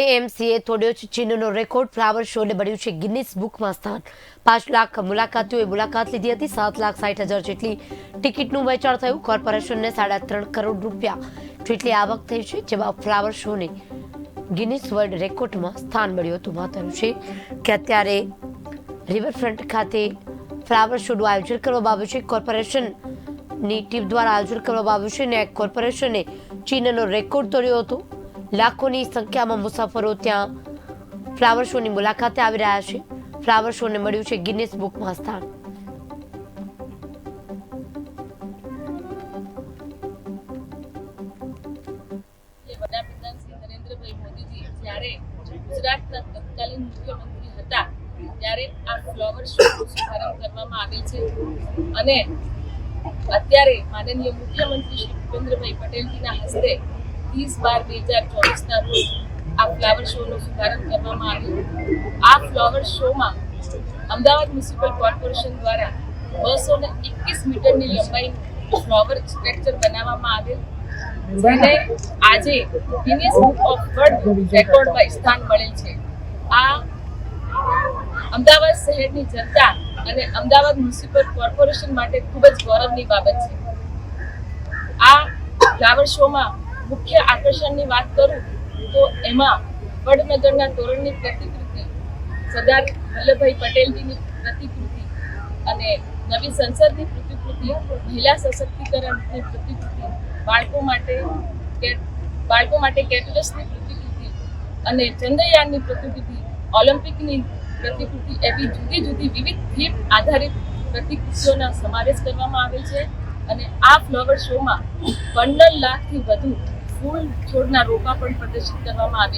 એએમસીએ તોડ્યો છે ચીનનો record flower શોને બન્યું છે ગિનિસ બુકમાં સ્થાન. પાંચ લાખ મુલાકાતીઓએ મુલાકાત લીધી હતી. સાત લાખ સાઠ હજાર જેટલી ટિકિટનું વેચાણ થયું. કોર્પોરેશનને સાડા ત્રણ કરોડ રૂપિયા જેટલી આવક થઈ છે, જેમાં ફ્લાવર શોને ગિનિસ વર્લ્ડ રેકોર્ડમાં સ્થાન મળ્યું હતું. મહત્વનું છે કે અત્યારે રિવરફ્રન્ટ ખાતે ફ્લાવર શોનું આયોજન કરવામાં આવ્યું છે. કોર્પોરેશનની ટીમ દ્વારા આયોજન કરવામાં આવ્યું છે અને કોર્પોરેશને ચીનનો રેકોર્ડ તોડ્યો હતો. લાખોની સંખ્યામાં મુસાફરો ત્યાં ફ્લાવર શોની મુલાકાતે આવી રહ્યા છે. ફ્લાવર શોને મળ્યું છે ગિનિસ બુકમાં સ્થાન. ગુજરાતના મુખ્યમંત્રી હતા, ત્યારે આ ફ્લાવર શોનો શુભારંભ કરવામાં આવે છે. અને અત્યારે માનનીય મુખ્યમંત્રી શ્રી ભૂપેન્દ્રભાઈ પટેલજીના હસ્તે ત્રીસ બાર બે હજાર ચોવીસના રોજ આ ફ્લાવર શોનો શુભારંભ કરવામાં આવ્યો. આ ફ્લાવર શોમાં અમદાવાદ મ્યુનિસિપલ કોર્પોરેશન દ્વારા બસો ને એકવીસ મીટરની લંબાઈનું ફ્લાવર સ્ટ્રક્ચર બનાવવામાં આવેલ. જેને આજે ગિનિસ બુક ઓફ વર્લ્ડ રેકોર્ડમાં સ્થાન મળેલ છે. આ અમદાવાદ શહેરની જનતા અને અમદાવાદ મ્યુનિસિપલ કોર્પોરેશન માટે ખૂબ જ ગૌરવની બાબત છે. આ ફ્લાવર શોમાં મુખ્ય આકર્ષણની વાત કરું તો એમાં વડનગરના તોરણની પ્રતિકૃતિ, સરદાર વલ્લભભાઈ પટેલજીની પ્રતિકૃતિ અને નવી સંસદની પ્રતિકૃતિ, મહિલા સશક્તિકરણની પ્રતિકૃતિ, બાળકો માટે બાળકો માટે કેટલસની પ્રતિકૃતિ અને ચંદ્રયાનની પ્રતિકૃતિ, ઓલિમ્પિકની પ્રતિકૃતિ એવી જુદી જુદી વિવિધ થીમ આધારિત પ્રતિકૃતિઓના સમાવેશ કરવામાં આવેલ છે અને આ ફ્લાવર શોમાં પંદર લાખથી વધુ ફૂલ છોડના રોપા પણ પ્રદર્શિત કરવામાં આવે